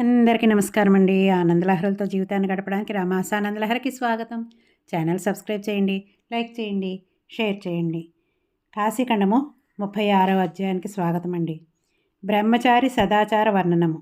అందరికీ నమస్కారం అండి. ఆనందలహరులతో జీవితాన్ని గడపడానికి రామాస ఆనందలహరికి స్వాగతం. ఛానల్ సబ్స్క్రైబ్ చేయండి లైక్ చేయండి షేర్ చేయండి. కాశీఖండము ముప్పై ఆరవ అధ్యాయానికి స్వాగతం అండి. బ్రహ్మచారి సదాచార వర్ణనము.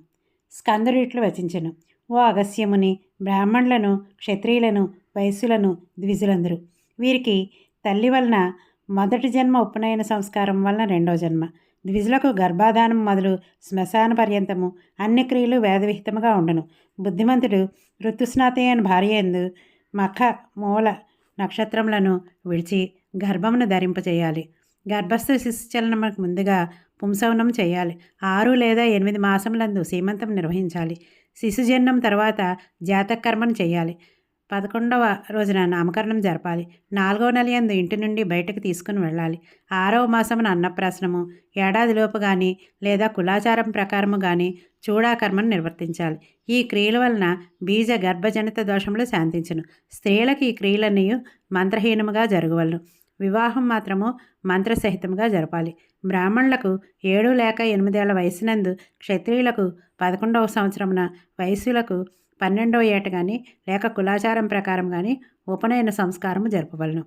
స్కందుడిట్లు వచించను ఓ అగస్యముని బ్రాహ్మణులను క్షత్రియులను వైశ్యులను ద్విజులందరూ. వీరికి తల్లి వలన మొదటి జన్మ ఉపనయన సంస్కారం వలన రెండో జన్మ. ద్విజులకు గర్భాధానం మొదలు శ్మశాన పర్యంతము అన్ని క్రియలు వేదవిహితముగా ఉండను. బుద్ధిమంతుడు ఋతుస్నాతి భార్య ఎందు మఖ మూల నక్షత్రములను విడిచి గర్భమును ధరింపచేయాలి గర్భస్థ శిశుచలనముకు ముందుగా పుంసవనం చేయాలి. ఆరు లేదా ఎనిమిది మాసములందు సీమంతం నిర్వహించాలి. శిశుజన్నం తర్వాత జాతకర్మను చేయాలి. పదకొండవ రోజున నామకరణం జరపాలి. నాలుగవ నెల ఎందు ఇంటి నుండి బయటకు తీసుకుని వెళ్ళాలి. ఆరవ మాసమున అన్నప్రాసనము. ఏడాదిలోపు కానీ లేదా కులాచారం ప్రకారము కానీ చూడాకర్మను నిర్వర్తించాలి. ఈ క్రియల వలన బీజ గర్భజనిత దోషములు శాంతించును. స్త్రీలకు ఈ క్రియలన్నీ మంత్రహీనముగా జరగవలను. వివాహం మాత్రము మంత్రసహితముగా జరపాలి. బ్రాహ్మణులకు ఏడు లేక ఎనిమిదేళ్ళ వయసునందు క్షత్రియులకు పదకొండవ సంవత్సరమున వయసులకు పన్నెండో ఏట కానీ లేక కులాచారం ప్రకారం కానీ ఉపనయన సంస్కారము జరపవలను.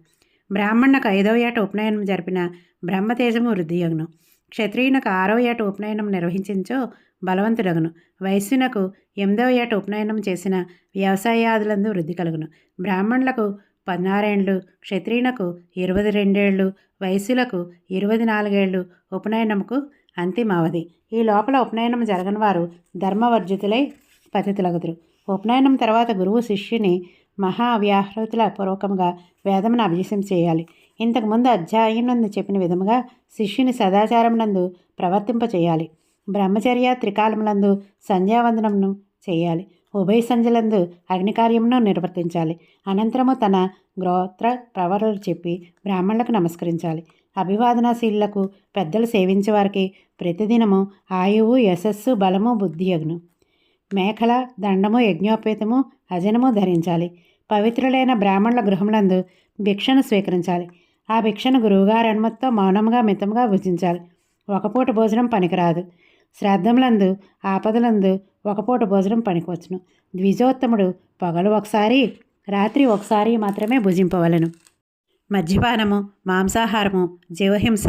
బ్రాహ్మణునకు ఐదవ ఏట ఉపనయనం జరిపిన బ్రహ్మతేజము వృద్ధియగును. క్షత్రియునకు ఆరవ ఏట ఉపనయనం నిర్వహించించో బలవంతుడగును. వైశ్యునకు ఎనిమిదవ ఏట ఉపనయనం చేసిన వ్యవసాయాదులందు వృద్ధి కలుగును. బ్రాహ్మణులకు పద్నారేండ్లు క్షత్రియునకు ఇరవై రెండేళ్ళు వయస్సులకు ఇరవై నాలుగేళ్ళు ఉపనయనముకు అంతిమావధి. ఈ లోపల ఉపనయనం జరగని వారు ధర్మవర్జితులై పతితులగుదురు. ఉపనయనం తర్వాత గురువు శిష్యుని మహావ్యాహృతుల పూర్వకంగా వేదమును అభ్యసం చేయాలి. ఇంతకుముందు అధ్యాయం నందు చెప్పిన విధముగా శిష్యుని సదాచారం నందు ప్రవర్తింపచేయాలి బ్రహ్మచర్య త్రికాలములందు సంధ్యావందనమును చేయాలి. ఉభయ సంధ్యలందు అగ్నికార్యమును నిర్వర్తించాలి. అనంతరము తన గ్రోత్ర ప్రవరలు చెప్పి బ్రాహ్మణులకు నమస్కరించాలి. అభివాదనశీలకు పెద్దలు సేవించే వారికి ప్రతిదినము ఆయువు యశస్సు బలము బుద్ధియగును మేఖల దండము యజ్ఞోపేతము అజనము ధరించాలి. పవిత్రులైన బ్రాహ్మణుల గృహములందు భిక్షను స్వీకరించాలి. ఆ భిక్షను గురువుగారి అనుమతితో మౌనంగా మితంగా భుజించాలి. ఒకపూట భోజనం పనికిరాదు. శ్రాద్ధములందు ఆపదలందు ఒకపూట భోజనం పనికొచ్చును ద్విజోత్తముడు పగలు ఒకసారి రాత్రి ఒకసారి మాత్రమే భుజింపవలను. మద్యపానము మాంసాహారము జీవహింస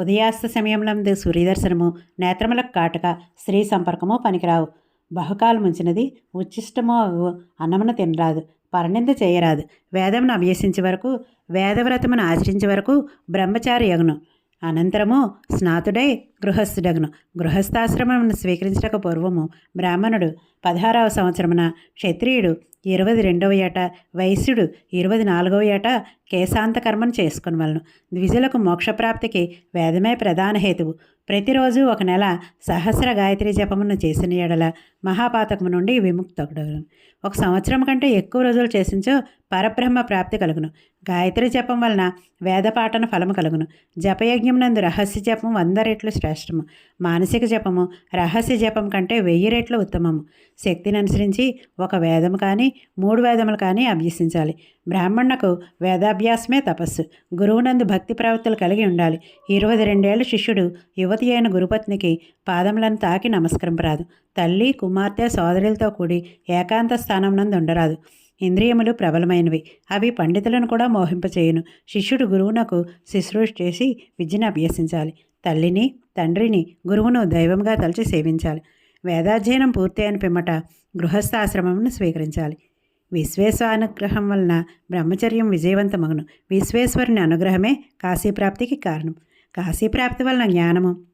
ఉదయాస్త సమయంలో సూర్యదర్శనము నేత్రములకు కాటక స్త్రీ సంపర్కము పనికిరావు. బహుకాలం ఉంచినది ఉచ్చిష్టమో అన్నమును తినరాదు పరనింద చేయరాదు. వేదమును అభ్యసించే వరకు వేదవ్రతమును ఆచరించే వరకు బ్రహ్మచారి యగును అనంతరము స్నాతుడై గృహస్థుడగును. గృహస్థాశ్రమమును స్వీకరించటకు పూర్వము బ్రాహ్మణుడు పదహారవ సంవత్సరమున క్షత్రియుడు ఇరవై రెండవ ఏట వైశ్యుడు ఇరవై నాలుగవ ఏట కేశాంతకర్మను చేసుకుని వలను. ద్విజులకు మోక్షప్రాప్తికి వేదమే ప్రధాన హేతువు. ప్రతిరోజు ఒక నెల సహస్ర గాయత్రి జపమును చేసిన ఎడల మహాపాతకము నుండి విముక్తగుడగలను ఒక సంవత్సరం కంటే ఎక్కువ రోజులు చేసించో పరబ్రహ్మ ప్రాప్తి కలుగును. గాయత్రి జపం వలన వేదపాఠన ఫలము కలుగును. జపయజ్ఞం నందు రహస్య జపం వంద రెట్లు శ్రేష్టము. మానసిక జపము రహస్య జపం కంటే వెయ్యి రెట్లు ఉత్తమము. శక్తిని అనుసరించి ఒక వేదము కానీ మూడు వేదములు కానీ అభ్యసించాలి. బ్రాహ్మణకు వేదాభ్యాసమే తపస్సు. గురువునందు భక్తి ప్రవృత్తులు కలిగి ఉండాలి. ఇరవై రెండేళ్ళ శిష్యుడు యువతి అయిన గురుపత్నికి పాదములను తాకి నమస్కరింపరాదు. తల్లి కుమార్తె సోదరులతో కూడి ఏకాంత స్థానం నందు ఉండరాదు. ఇంద్రియములు ప్రబలమైనవి. అవి పండితులను కూడా మోహింపచేయును. శిష్యుడు గురువునకు శుశ్రూష చేసి విద్యను అభ్యసించాలి. తల్లిని తండ్రిని గురువును దైవంగా తలచి సేవించాలి. వేదాధ్యయనం పూర్తయిన పిమ్మట గృహస్థాశ్రమమును స్వీకరించాలి. విశ్వేశ్వానుగ్రహం వలన బ్రహ్మచర్యం విజయవంతమగును. విశ్వేశ్వరుని అనుగ్రహమే కాశీప్రాప్తికి కారణం. కాశీప్రాప్తి వలన జ్ఞానము.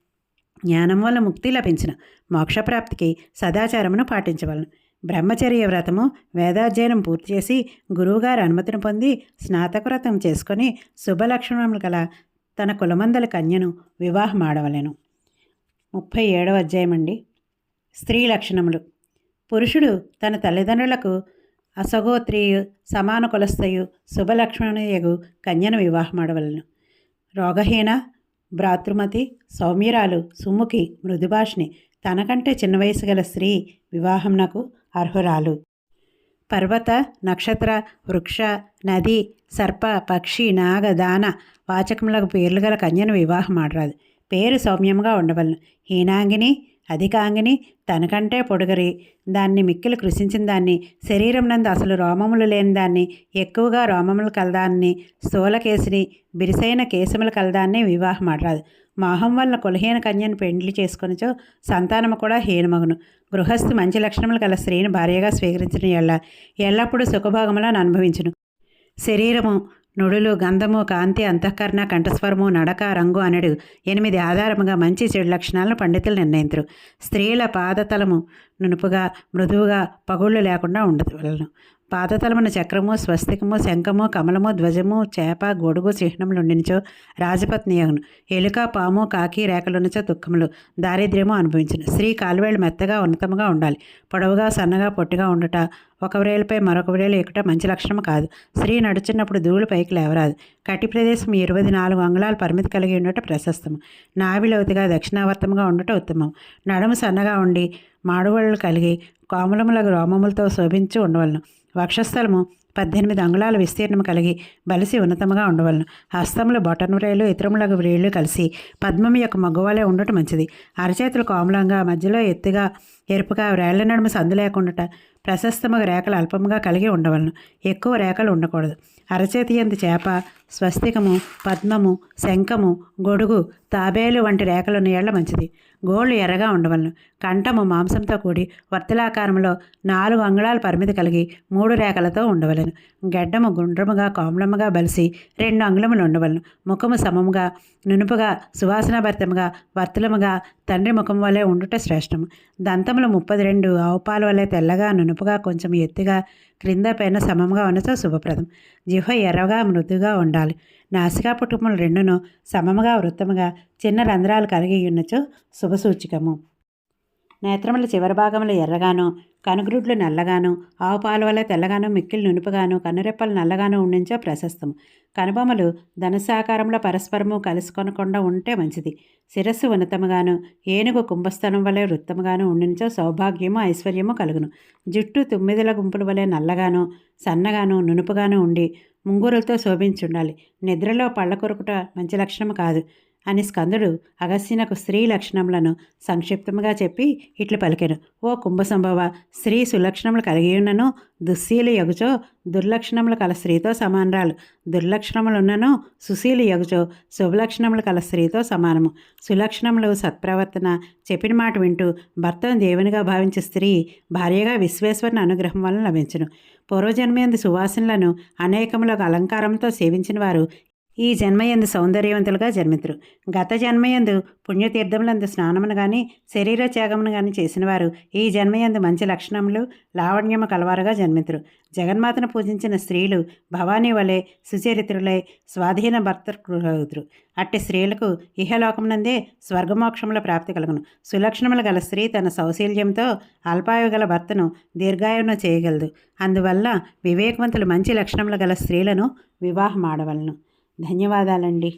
జ్ఞానం వల్ల ముక్తి లభించిన. మోక్షప్రాప్తికి సదాచారమును పాటించవలను. బ్రహ్మచర్య వ్రతము వేదాధ్యయనం పూర్తి చేసి గురువుగారి అనుమతిని పొంది స్నాతక వ్రతం చేసుకొని శుభలక్షణములు గల తన కులమందల కన్యను వివాహం ఆడవలెను ముప్పై ఏడవ అధ్యాయం అండి స్త్రీ లక్షణములు. పురుషుడు తన తల్లిదండ్రులకు అసగోత్రియు సమాన కులస్థయు శుభలక్ష్మణయగు కన్యను వివాహమాడవలను. రోగహీన భ్రాతృమతి సౌమ్యరాలు సుముఖి మృదుభాషిని తనకంటే చిన్న వయసు గల స్త్రీ వివాహంనకు అర్హురాలు. పర్వత నక్షత్ర వృక్ష నది సర్ప పక్షి నాగ దాన వాచకములకు పేర్లు గల కన్యను వివాహం ఆడరాదు పేరు సౌమ్యంగా ఉండవలను. హీనాంగిని అది కాంగిని తనకంటే పొడుగరి. దాన్ని మిక్కిలు కృషించిన దాన్ని శరీరం నందు అసలు రోమములు లేని దాన్ని ఎక్కువగా రోమములు కలదాన్ని స్థూలకేసిని బిరిసైన కేశములు కలదాన్ని వివాహం ఆడరాదు. మోహం వల్ల కులహీన కన్యను పెండ్లి చేసుకొనిచో సంతానము కూడా హీనమగును. గృహస్థు మంచి లక్షణములు గల స్త్రీని భార్యగా స్వీకరించిన ఎల్ల ఎల్లప్పుడూ సుఖభోగములను అనుభవించును. శరీరము నుడులు గంధము కాంతి అంతఃకరణ కంఠస్వరము నడక రంగు అనడు ఎనిమిది ఆధారముగా మంచి చెడు లక్షణాలను పండితులు నిర్ణయించరు స్త్రీల పాదతలము నునుపుగా మృదువుగా పగుళ్ళు లేకుండా ఉండవలను పాతతలమున చక్రము స్వస్తికము శంఖము కమలము ధ్వజము చేప గొడుగు చిహ్నములు ఉండినచో రాజపత్ని అగును ఎలుక పాము కాకి రేఖలుండిచో దుఃఖములు దారిద్ర్యము అనుభవించిన. స్త్రీ కాలువేళ్ళు మెత్తగా ఉన్నతముగా ఉండాలి. పొడవుగా సన్నగా పొట్టిగా ఉండుట ఒక వ్రేలుపై మరొక వ్రేలు ఎక్కుట మంచి లక్షణం కాదు. స్త్రీ నడుచున్నప్పుడు ధూళి పైకి లేవరాదు. కటి ప్రదేశం ఇరవై నాలుగు అంగుళాలు పరిమితి కలిగి ఉండట ప్రశస్తము. నాభిలోతుగా దక్షిణావర్తముగా ఉండట ఉత్తమం నడుము సన్నగా ఉండి మాడువళ్ళు కలిగి కోమలములకు రోమములతో శోభించి ఉండవలను. వక్షస్థలము పద్దెనిమిది అంగుళాల విస్తీర్ణము కలిగి బలిసి ఉన్నతముగా ఉండవలను. హస్తములు బొటనవ్రేలు ఇతరములకు వ్రేళ్ళు కలిసి పద్మం యొక్క మగవాలే ఉండటం మంచిది. అరచేతులు కోమలంగా మధ్యలో ఎత్తుగా ఎరుపుగా వ్రేళ్ళ నడుము సందు లేకుండా ప్రశస్తముగా రేఖలు అల్పముగా కలిగి ఉండవలను. ఎక్కువ రేఖలు ఉండకూడదు. అరచేతి ఎందు చేప స్వస్తికము పద్మము శంఖము గొడుగు తాబేలు వంటి రేఖలు నీళ్ళ మంచిది. గోళ్ళు ఎర్రగా ఉండవలను. కంఠము మాంసంతో కూడి వర్తలాకారంలో నాలుగు అంగుళాల పరిమితి కలిగి మూడు రేఖలతో ఉండవలను. గెడ్డము గుండ్రముగా కోమలముగా బలిసి రెండు అంగుళములు ఉండవలను. ముఖము సమముగా నునుపుగా సువాసనాభరితముగా వర్తలముగా తండ్రి ముఖం వలె ఉండుట శ్రేష్టము. దంతములు ముప్పది రెండు ఆవుపాలు వలె తెల్లగా నునుపుగా కొంచెం ఎత్తుగా క్రింద పైన సమముగా ఉన్నచో శుభప్రదం. జిహ్వ ఎర్రగా మృదుగా ఉండాలి. నాసికా పుట్టుకములు రెండును సమముగా వృత్తముగా చిన్న రంధ్రాలు కలిగి ఉన్నచో శుభసూచికము. నేత్రముల చివరి భాగములు ఎర్రగాను కనుగ్రుడ్లు నల్లగాను ఆవు పాలు వల్ల తెల్లగాను మిక్కిలు నునుపుగాను కన్నురెప్పలు నల్లగాను ఉండించో ప్రశస్తం కనుబొమ్మలు ధనుసాకారంలో పరస్పరము కలుసుకొనకుండా ఉంటే మంచిది. శిరస్సు ఉన్నతముగాను ఏనుగు కుంభస్థలం వలె వృత్తముగాను ఉండించో సౌభాగ్యము ఐశ్వర్యము కలుగును. జుట్టు తొమ్మిదిల గుంపుల వలె నల్లగాను సన్నగాను నునుపుగాను ఉండి ముంగూరులతో శోభించుండాలి. నిద్రలో పళ్ళ కొరుకుట మంచి లక్షణము కాదు. అని స్కందుడు అగస్త్యనకు స్త్రీ లక్షణములను సంక్షిప్తముగా చెప్పి ఇట్లు పలికెను. ఓ కుంభసంభవ స్త్రీ సులక్షణములు కలిగి ఉన్నను దుశ్శీలు యగుచో దుర్లక్షణములు కల స్త్రీతో సమానరాలు. దుర్లక్షణములున్నను సుశీలు యగుచో శుభలక్షణములు కల స్త్రీతో సమానము. సులక్షణములు సత్ప్రవర్తన చెప్పిన మాట వింటూ భర్తను దేవునిగా భావించే స్త్రీ భార్యగా విశ్వేశ్వరుని అనుగ్రహం వలన లభించును. పూర్వజన్మయందు సువాసనలను అనేకములకు అలంకారంతో సేవించిన వారు ఈ జన్మయందు సౌందర్యవంతులుగా జన్మితురు. గత జన్మయందు పుణ్యతీర్థములందు స్నానమును గాని శరీర త్యాగమును గాని చేసినవారు ఈ జన్మయందు మంచి లక్షణములు లావణ్యము కలవారుగా జన్మితురు. జగన్మాతను పూజించిన స్త్రీలు భవానీ వలె సుచరిత్రులై స్వాధీన భర్తృతురు అట్టి స్త్రీలకు ఇహలోకమునందే స్వర్గమోక్షముల ప్రాప్తి కలుగును. సులక్షణములు గల స్త్రీ తన సౌశీల్యంతో అల్పాయు గల భర్తను దీర్ఘాయువును చేయగలదు. అందువల్ల వివేకవంతులు మంచి లక్షణములు గల స్త్రీలను వివాహం ఆడవలను ధన్యవాదాలండి.